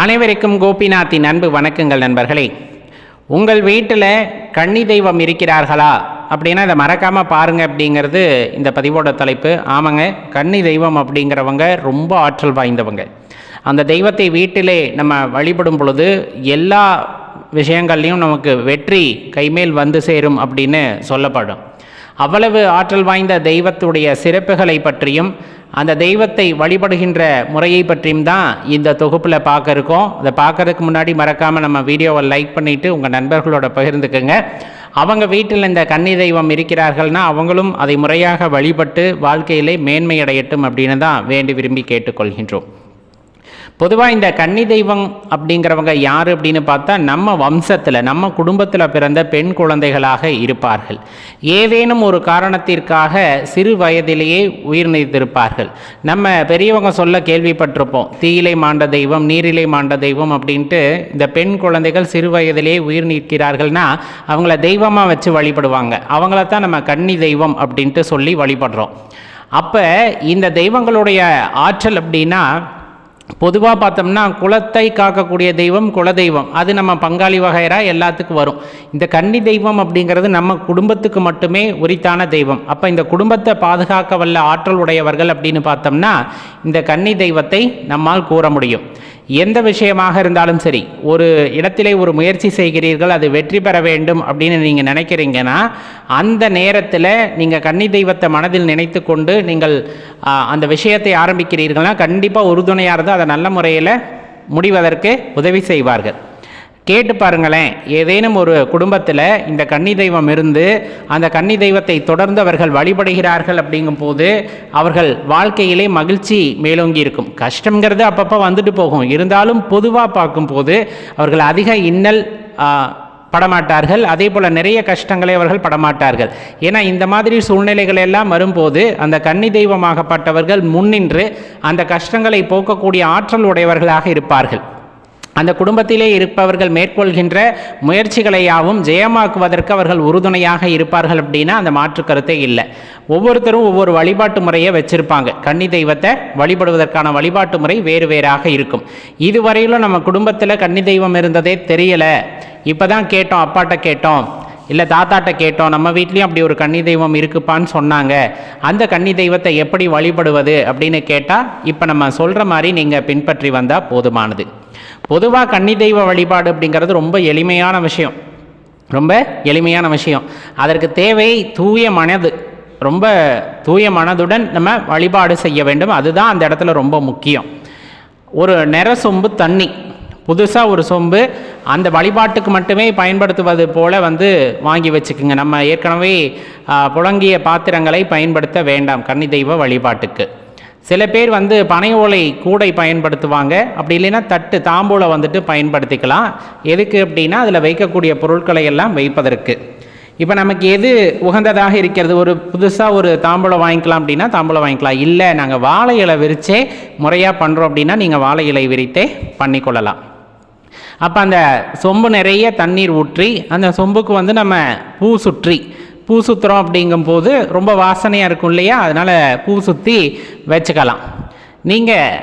அனைவருக்கும் கோபிநாத்தின் அன்பு வணக்கங்கள் நண்பர்களே. உங்கள் வீட்டில் கன்னி தெய்வம் இருக்கிறார்களா? அப்படின்னா இதை மறக்காமல் பாருங்கள் அப்படிங்கிறது இந்த பதிவோட தலைப்பு. ஆமாங்க கன்னி தெய்வம் அப்படிங்கிறவங்க ரொம்ப ஆற்றல் வாய்ந்தவங்க. அந்த தெய்வத்தை வீட்டிலே நம்ம வழிபடும் பொழுது எல்லா விஷயங்கள்லையும் நமக்கு வெற்றி கைமேல் வந்து சேரும் அப்படின்னு சொல்லப்படும். அவ்வளவு ஆற்றல் வாய்ந்த தெய்வத்துடைய சிறப்புகளை பற்றியும் அந்த தெய்வத்தை வழிபடுகின்ற முறையை பற்றியும் தான் இந்த தொகுப்பில் பார்க்க இருக்கோம் அதை பார்க்கறதுக்கு முன்னாடி மறக்காமல் நம்ம வீடியோவை லைக் பண்ணிவிட்டு உங்கள் நண்பர்களோட பகிர்ந்துக்குங்க. அவங்க வீட்டில் இந்த கன்னி தெய்வம் இருக்கிறார்கள்னா அவங்களும் அதை முறையாக வழிபட்டு வாழ்க்கையிலே மேன்மை அடையட்டும் அப்படின்னு தான் வேண்டி விரும்பி கேட்டுக்கொள்கின்றோம். பொதுவாக இந்த கன்னி தெய்வம் அப்படிங்கிறவங்க யார் அப்படின்னு பார்த்தா நம்ம வம்சத்தில் நம்ம குடும்பத்தில் பிறந்த பெண் குழந்தைகளாக இருப்பார்கள். ஏதேனும் ஒரு காரணத்திற்காக சிறு வயதிலேயே உயிர் நீத்திருப்பார்கள் நம்ம பெரியவங்க சொல்ல கேள்விப்பட்டிருப்போம் தீயிலை மாண்ட தெய்வம் நீரிலை மாண்ட தெய்வம் அப்படின்ட்டு இந்த பெண் குழந்தைகள் சிறு வயதிலேயே உயிர் நீக்கிறார்கள்னா அவங்கள தெய்வமாக வச்சு வழிபடுவாங்க. அவங்கள தான் நம்ம கன்னி தெய்வம் அப்படின்ட்டு சொல்லி வழிபடுறோம். அப்போ இந்த தெய்வங்களுடைய ஆற்றல் அப்படின்னா பொதுவாக பார்த்தோம்னா குலத்தை காக்கக்கூடிய தெய்வம் குலதெய்வம். அது நம்ம பங்காளி வகையராக எல்லாத்துக்கும் வரும். இந்த கன்னி தெய்வம் அப்படிங்கிறது நம்ம குடும்பத்துக்கு மட்டுமே உரித்தான தெய்வம். அப்போ இந்த குடும்பத்தை பாதுகாக்க வல்ல ஆற்றல் உடையவர்கள் அப்படின்னு பார்த்தோம்னா இந்த கன்னி தெய்வத்தை நம்மால் கூற முடியும். எந்த விஷயமாக இருந்தாலும் சரி ஒரு இடத்திலே ஒரு முயற்சி செய்கிறீர்கள் அது வெற்றி பெற வேண்டும் அப்படின்னு நீங்கள் நினைக்கிறீங்கன்னா அந்த நேரத்தில் நீங்கள் கன்னி தெய்வத்தை மனதில் நினைத்து கொண்டு நீங்கள் அந்த விஷயத்தை ஆரம்பிக்கிறீர்கள்னா கண்டிப்பாக உறுதுணையாக இருந்தால் அதை நல்ல முறையில் முடிவதற்கு உதவி செய்வார்கள். கேட்டு பாருங்களேன். ஏதேனும் ஒரு குடும்பத்தில் இந்த கன்னி தெய்வம் இருந்து அந்த கன்னி தெய்வத்தை தொடர்ந்து அவர்கள் வழிபடுகிறார்கள் அப்படிங்கும்போது அவர்கள் வாழ்க்கையிலே மகிழ்ச்சி மேலோங்கி இருக்கும். கஷ்டங்கிறது அப்பப்போ வந்துட்டு போகும். இருந்தாலும் பொதுவாக பார்க்கும்போது அவர்கள் அதிக இன்னல் படமாட்டார்கள். அதே போல் நிறைய கஷ்டங்களை அவர்கள் படமாட்டார்கள். ஏன்னா இந்த மாதிரி சூழ்நிலைகள் எல்லாம் வரும்போது அந்த கன்னி தெய்வமாகப்பட்டவர்கள் முன்னின்று அந்த கஷ்டங்களை போக்கக்கூடிய ஆற்றல் உடையவர்களாக இருப்பார்கள். அந்த குடும்பத்திலே இருப்பவர்கள் மேற்கொள்கின்ற முயற்சிகளையாவும் ஜெயமாக்குவதற்கு அவர்கள் உறுதுணையாக இருப்பார்கள் அப்படின்னா அந்த மாற்று கருத்தே இல்லை. ஒவ்வொருத்தரும் ஒவ்வொரு வழிபாட்டு முறையை வச்சிருப்பாங்க. கன்னி தெய்வத்தை வழிபடுவதற்கான வழிபாட்டு முறை வேறு வேறாக இருக்கும். இதுவரையிலும் நம்ம குடும்பத்தில் கன்னி தெய்வம் இருந்ததே தெரியலை. இப்போ தான் கேட்டோம் அப்பாட்ட கேட்டோம் இல்லை தாத்தாட்ட கேட்டோம் நம்ம வீட்லேயும் அப்படி ஒரு கன்னி தெய்வம் இருக்குப்பான்னு சொன்னாங்க. அந்த கன்னி தெய்வத்தை எப்படி வழிபடுவது அப்படின்னு கேட்டால் இப்போ நம்ம சொல்கிற மாதிரி நீங்கள் பின்பற்றி வந்தால் போதுமானது. பொதுவாக கன்னி தெய்வ வழிபாடு அப்படிங்கிறது ரொம்ப எளிமையான விஷயம். ரொம்ப எளிமையான விஷயம். அதற்கு தேவை தூய மனது. ரொம்ப தூய மனதுடன் நம்ம வழிபாடு செய்ய வேண்டும். அதுதான் அந்த இடத்துல ரொம்ப முக்கியம். ஒரு நிற சொம்பு தண்ணி. புதுசாக ஒரு சொம்பு அந்த வழிபாட்டுக்கு மட்டுமே பயன்படுத்துவது போல வந்து வாங்கி வச்சுக்குங்க. நம்ம ஏற்கனவே புழங்கிய பாத்திரங்களை பயன்படுத்த வேண்டாம் கன்னி தெய்வ வழிபாட்டுக்கு. சில பேர் வந்து பனை ஓலை கூடை பயன்படுத்துவாங்க. அப்படி இல்லைன்னா தட்டு தாம்பூலை வந்துட்டு பயன்படுத்திக்கலாம். எதுக்கு அப்படின்னா அதில் வைக்கக்கூடிய பொருட்களை எல்லாம் வைப்பதற்கு. இப்போ நமக்கு எது உகந்ததாக இருக்கிறது? ஒரு புதுசாக ஒரு தாம்பூலம் வாங்கிக்கலாம் அப்படின்னா தாம்பூலம் வாங்கிக்கலாம். இல்லை நாங்கள் வாழை இலை விரித்தே முறையாக பண்ணுறோம் அப்படின்னா நீங்கள் வாழை இலை விரித்தே பண்ணிக்கொள்ளலாம். அப்போ அந்த சொம்பு நிறைய தண்ணீர் ஊற்றி அந்த சொம்புக்கு வந்து நம்ம பூ சுற்றி பூ சுற்றுறோம் அப்படிங்கும்போது ரொம்ப வாசனையாக இருக்கும் இல்லையா? அதனால் பூ சுற்றி வச்சுக்கலாம். நீங்கள்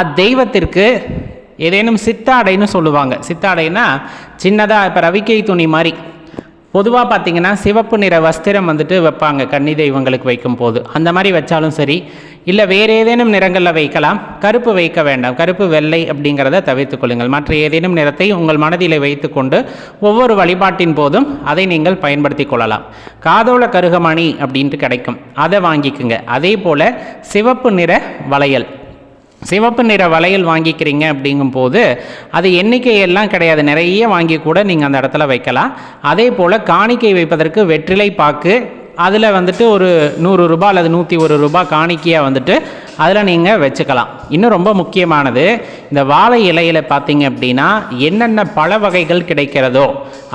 அத்தெய்வத்திற்கு ஏதேனும் சித்தாடைன்னு சொல்லுவாங்க. சித்தாடைன்னா சின்னதாக இப்போ ரவிக்கை துணி மாதிரி. பொதுவாக பார்த்திங்கன்னா சிவப்பு நிற வஸ்திரம் வந்துட்டு வைப்பாங்க கன்னி தெய்வங்களுக்கு வைக்கும் போது அந்த மாதிரி வச்சாலும் சரி இல்லை வேறு ஏதேனும் நிறங்களில் வைக்கலாம். கருப்பு வைக்க வேண்டாம். கருப்பு வெள்ளை அப்படிங்கிறத தவிர்த்து கொள்ளுங்கள். மற்ற ஏதேனும் நிறத்தை உங்கள் மனதில் வைத்துக்கொண்டு ஒவ்வொரு வழிபாட்டின் போதும் அதை நீங்கள் பயன்படுத்தி கொள்ளலாம். காதோள கருகமணி அப்படின்ட்டு கிடைக்கும். அதை வாங்கிக்குங்க. அதே போல் சிவப்பு நிற வளையல். சிவப்பு நிற வளையல் வாங்கிக்கிறீங்க அப்படிங்கும்போது அது எண்ணிக்கையெல்லாம் கிடையாது. நிறைய வாங்கி கூட நீங்கள் அந்த இடத்துல வைக்கலாம். அதே போல் காணிக்கை வைப்பதற்கு வெற்றிலை பாக்கு அதில் வந்துட்டு ஒரு நூறு ரூபாய் அல்லது நூற்றி ஒரு ரூபாய் காணிக்கையாக வந்துட்டு அதில் நீங்கள் வச்சுக்கலாம். இன்னும் ரொம்ப முக்கியமானது இந்த வாழை இலையில் பார்த்தீங்க அப்படின்னா என்னென்ன பழ வகைகள் கிடைக்கிறதோ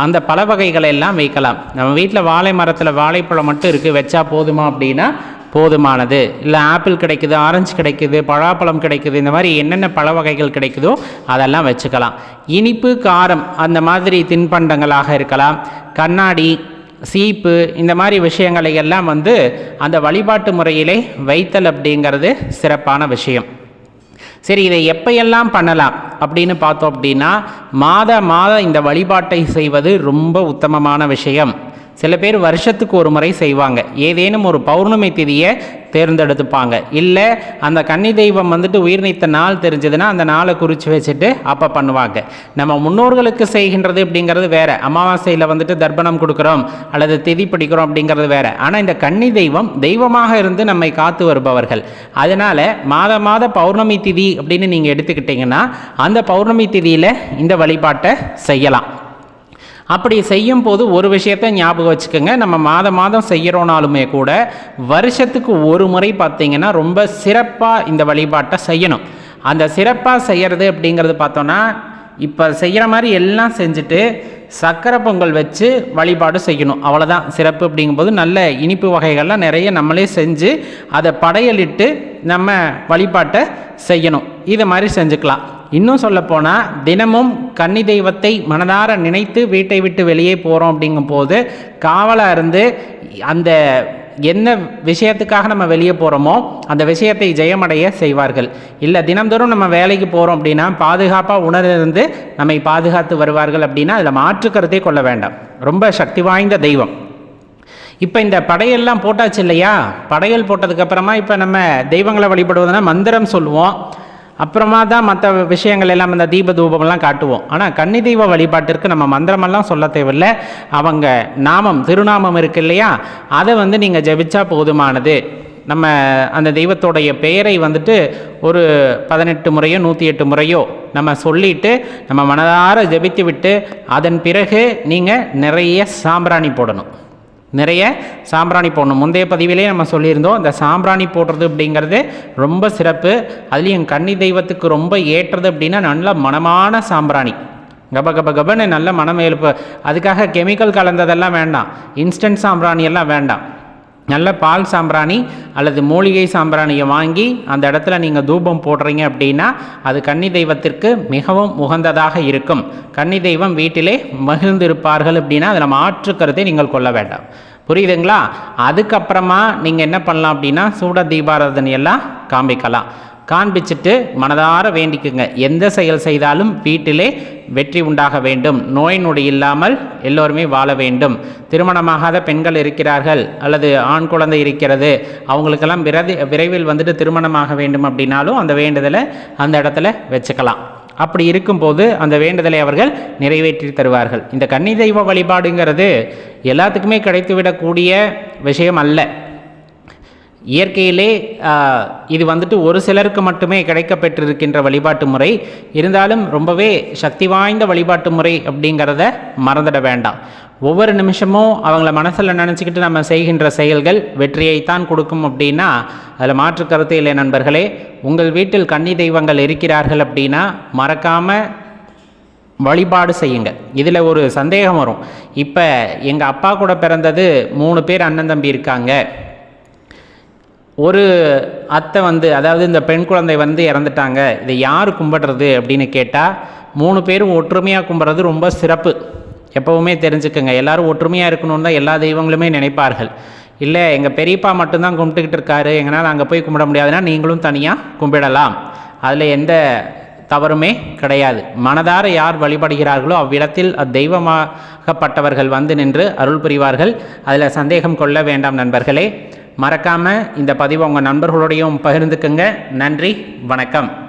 அந்த பழ வகைகளை எல்லாம் வைக்கலாம். நம்ம வீட்டில் வாழை மரத்தில் வாழைப்பழம் மட்டும் இருக்குது வச்சா போதுமா அப்படின்னா போதுமானது. இல்லை ஆப்பிள் கிடைக்குது ஆரஞ்சு கிடைக்குது பழாப்பழம் கிடைக்குது இந்த மாதிரி என்னென்ன பழ வகைகள் கிடைக்குதோ அதெல்லாம் வச்சுக்கலாம். இனிப்பு காரம் அந்த மாதிரி தின்பண்டங்களாக இருக்கலாம். கண்ணாடி சீப்பு இந்த மாதிரி விஷயங்களை எல்லாம் வந்து அந்த வழிபாட்டு முறையிலே வைத்தல் அப்படிங்கிறது சிறப்பான விஷயம். சரி இதை எப்பையெல்லாம் பண்ணலாம் அப்படின்னு பார்த்தோம் அப்படின்னா மாத மாதம் இந்த வழிபாட்டை செய்வது ரொம்ப உத்தமமான விஷயம். சில பேர் வருஷத்துக்கு ஒரு முறை செய்வாங்க. ஏதேனும் ஒரு பௌர்ணமி திதியை தேர்ந்தெடுத்துப்பாங்க. இல்லை அந்த கன்னி தெய்வம் வந்துட்டு உயிர் நீத்த நாள் தெரிஞ்சதுன்னா அந்த நாளை குறித்து வச்சுட்டு அப்போ பண்ணுவாங்க. நம்ம முன்னோர்களுக்கு செய்கின்றது அப்படிங்கிறது வேறு. அமாவாசையில் வந்துட்டு தர்ப்பணம் கொடுக்குறோம் அல்லது திதி பிடிக்கிறோம் அப்படிங்கிறது வேறு. ஆனால் இந்த கன்னி தெய்வம் தெய்வமாக இருந்து நம்மை காத்து வருபவர்கள். அதனால் மாத மாத பௌர்ணமி திதி அப்படின்னு நீங்கள் எடுத்துக்கிட்டிங்கன்னா அந்த பௌர்ணமி திதியில் இந்த வழிபாட்டை செய்யலாம். அப்படி செய்யும் போது ஒரு விஷயத்தை ஞாபகம் வச்சுக்கோங்க. நம்ம மாதம் மாதம் செய்கிறோனாலுமே கூட வருஷத்துக்கு ஒரு முறை பார்த்திங்கன்னா ரொம்ப சிறப்பாக இந்த வழிபாட்டை செய்யணும். அந்த சிறப்பாக செய்கிறது அப்படிங்கிறது பார்த்தோன்னா இப்போ செய்கிற மாதிரி எல்லாம் செஞ்சுட்டு சக்கரை பொங்கல் வச்சு வழிபாடு செய்யணும். அவ்வளோதான் சிறப்பு அப்படிங்கும்போது நல்ல இனிப்பு வகைகள்லாம் நிறைய நம்மளே செஞ்சு அதை படையலிட்டு நம்ம வழிபாட்டை செய்யணும். இதை மாதிரி செஞ்சுக்கலாம். இன்னும் சொல்லப்போனால் தினமும் கன்னி தெய்வத்தை மனதார நினைத்து வீட்டை விட்டு வெளியே போகிறோம் அப்படிங்கும்போது காவலாக இருந்து அந்த என்ன விஷயத்துக்காக நம்ம வெளியே போகிறோமோ அந்த விஷயத்தை ஜெயமடைய செய்வார்கள். இல்லை தினந்தோறும் நம்ம வேலைக்கு போகிறோம் அப்படின்னா பாதுகாப்பாக உணர்ந்து நம்மை பாதுகாத்து வருவார்கள் அப்படின்னா அதில் மாற்றுக்கருத்தே கொள்ள வேண்டாம். ரொம்ப சக்தி வாய்ந்த தெய்வம். இப்போ இந்த படையெல்லாம் போட்டாச்சு இல்லையா? படையல் போட்டதுக்கப்புறமா இப்போ நம்ம தெய்வங்களை வழிபடுவதுன்னா மந்திரம் சொல்லுவோம். அப்புறமா தான் மற்ற விஷயங்கள் எல்லாம் இந்த தீப தூபமெல்லாம் காட்டுவோம். ஆனால் கன்னி தெய்வ வழிபாட்டிற்கு நம்ம மந்திரமெல்லாம் சொல்ல தேவையில்லை. அவங்க நாமம் திருநாமம் இருக்கு இல்லையா? அதை வந்து நீங்கள் ஜபிச்சா போதுமானது. நம்ம அந்த தெய்வத்தோடைய பெயரை வந்துட்டு ஒரு பதினெட்டு முறையோ நூற்றி எட்டு முறையோ நம்ம சொல்லிட்டு நம்ம மனதார ஜெபித்து விட்டு அதன் பிறகு நீங்கள் நிறைய சாம்பிராணி போடணும். நிறைய சாம்பிராணி போடணும். முந்தைய பதிவிலே நம்ம சொல்லியிருந்தோம் இந்த சாம்பிராணி போடுறது அப்படிங்கிறது ரொம்ப சிறப்பு. அதுலேயும் கன்னி தெய்வத்துக்கு ரொம்ப ஏற்றது அப்படின்னா நல்ல மனமான சாம்பிராணி. கப கப கபன்னு நல்ல மனம் எழுப்பு அதுக்காக கெமிக்கல் கலந்ததெல்லாம் வேண்டாம். இன்ஸ்டன்ட் சாம்பிராணி எல்லாம் வேண்டாம். நல்ல பால் சாம்பிராணி அல்லது மூலிகை சாம்பிராணியை வாங்கி அந்த இடத்துல நீங்கள் தூபம் போடுறீங்க அப்படின்னா அது கன்னி தெய்வத்திற்கு மிகவும் உகந்ததாக இருக்கும். கன்னி தெய்வம் வீட்டிலே மகிழ்ந்திருப்பார்கள் அப்படின்னா அதில் மாற்று கருத்தை நீங்கள் கொள்ள வேண்டாம். புரியுதுங்களா? அதுக்கப்புறமா நீங்கள் என்ன பண்ணலாம் அப்படின்னா சூட தீபாராதனையெல்லாம் காமிக்கலாம். காண்பிச்சுட்டு மனதார வேண்டிக்குங்க. எந்த செயல் செய்தாலும் வீட்டிலே வெற்றி உண்டாக வேண்டும். நோய் நொடி இல்லாமல் எல்லோருமே வாழ வேண்டும். திருமணமாகாத பெண்கள் இருக்கிறார்கள் அல்லது ஆண் குழந்தை இருக்கிறது அவங்களுக்கெல்லாம் விரதி விரைவில் வந்துட்டு திருமணமாக வேண்டும் அப்படின்னாலும் அந்த வேண்டுதலை அந்த இடத்துல வச்சுக்கலாம். அப்படி இருக்கும்போது அந்த வேண்டுதலை அவர்கள் நிறைவேற்றி தருவார்கள். இந்த கன்னி தெய்வ வழிபாடுங்கிறது எல்லாத்துக்குமே கிடைத்துவிடக்கூடிய விஷயம் அல்ல. இயற்கையிலே இது வந்துட்டு ஒரு சிலருக்கு மட்டுமே கிடைக்கப்பெற்றிருக்கின்ற வழிபாட்டு முறை. இருந்தாலும் ரொம்பவே சக்தி வாய்ந்த வழிபாட்டு முறை அப்படிங்கிறத மறந்துட வேண்டாம். ஒவ்வொரு நிமிஷமும் அவங்கள மனசில் நினச்சிக்கிட்டு நம்ம செய்கின்ற செயல்கள் வெற்றியைத்தான் கொடுக்கும் அப்படின்னா அதில் மாற்று கருத்து இல்லை நண்பர்களே. உங்கள் வீட்டில் கன்னி தெய்வங்கள் இருக்கிறார்கள் அப்படின்னா மறக்காமல் வழிபாடு செய்யுங்க. இதில் ஒரு சந்தேகம் வரும். இப்போ எங்கள் அப்பா கூட பிறந்தது மூணு பேர் அண்ணன் தம்பி இருக்காங்க. ஒரு அத்தை வந்து அதாவது இந்த பெண் குழந்தை வந்து இறந்துட்டாங்க இதை யார் கும்பிடுறது அப்படின்னு கேட்டால் மூணு பேரும் ஒற்றுமையாக கும்பிட்றது ரொம்ப சிறப்பு. எப்போவுமே தெரிஞ்சுக்கோங்க. எல்லாரும் ஒற்றுமையாக இருக்கணும்னு தான் எல்லா தெய்வங்களுமே நினைப்பார்கள். இல்லை எங்கள் பெரியப்பா மட்டும்தான் கும்பிட்டுக்கிட்டு இருக்காரு எங்களால் அங்கே போய் கும்பிட முடியாதுன்னா நீங்களும் தனியாக கும்பிடலாம். அதில் எந்த தவறுமே கிடையாது. மனதார யார் வழிபடுகிறார்களோ அவ்விடத்தில் அத்தெய்வமாகப்பட்டவர்கள் வந்து நின்று அருள் புரிவார்கள். அதில் சந்தேகம் கொள்ள வேண்டாம் நண்பர்களே. மறக்காமல் இந்த பதிவை உங்கள் நண்பர்களோடையும் பகிர்ந்துக்குங்க. நன்றி வணக்கம்.